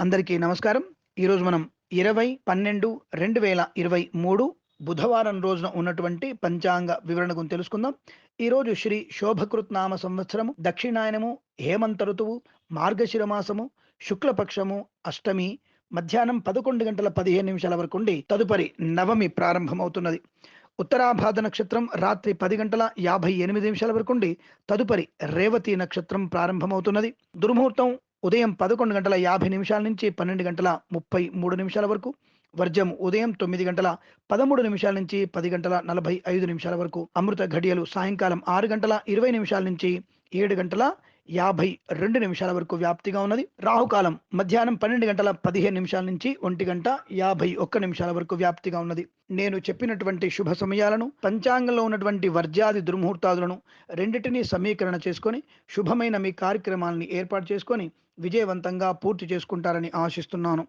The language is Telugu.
అందరికీ నమస్కారం. ఈరోజు మనం ఇరవై పన్నెండు రెండు వేల ఇరవై మూడు బుధవారం రోజున ఉన్నటువంటి పంచాంగ వివరణ గురించి తెలుసుకుందాం. ఈరోజు శ్రీ శోభకృత్ నామ సంవత్సరము దక్షిణాయనము హేమంత ఋతువు మార్గశిరమాసము శుక్లపక్షము అష్టమి మధ్యాహ్నం పదకొండు గంటల పదిహేను నిమిషాల వరకు ఉండి తదుపరి నవమి ప్రారంభమవుతున్నది. ఉత్తరాభాద నక్షత్రం రాత్రి పది గంటల యాభై ఎనిమిది నిమిషాల వరకు ఉండి తదుపరి రేవతి నక్షత్రం ప్రారంభమవుతున్నది. దుర్ముహూర్తం ఉదయం పదకొండు గంటల యాభై నిమిషాల నుంచి పన్నెండు గంటల ముప్పై మూడు నిమిషాల వరకు వర్జం ఉదయం తొమ్మిది గంటల పదమూడు నిమిషాల నుంచి పది గంటల నలభై ఐదు నిమిషాల వరకు అమృత ఘడియలు సాయంకాలం ఆరు గంటల ఇరవై నిమిషాల నుంచి ఏడు గంటల యాభై రెండు నిమిషాల వరకు వ్యాప్తిగా ఉన్నది. రాహుకాలం మధ్యాహ్నం పన్నెండు గంటల పదిహేను నిమిషాల నుంచి ఒంటి గంట యాభై ఒక్క నిమిషాల వరకు వ్యాప్తిగా ఉన్నది. నేను చెప్పినటువంటి శుభ సమయాలను పంచాంగంలో ఉన్నటువంటి వర్జాది దుర్ముహూర్తాదులను రెండింటినీ సమీకరణ చేసుకొని శుభమైన మీ కార్యక్రమాలని ఏర్పాటు చేసుకొని విజయవంతంగా పూర్తి చేసుకుంటారని ఆశిస్తున్నాను.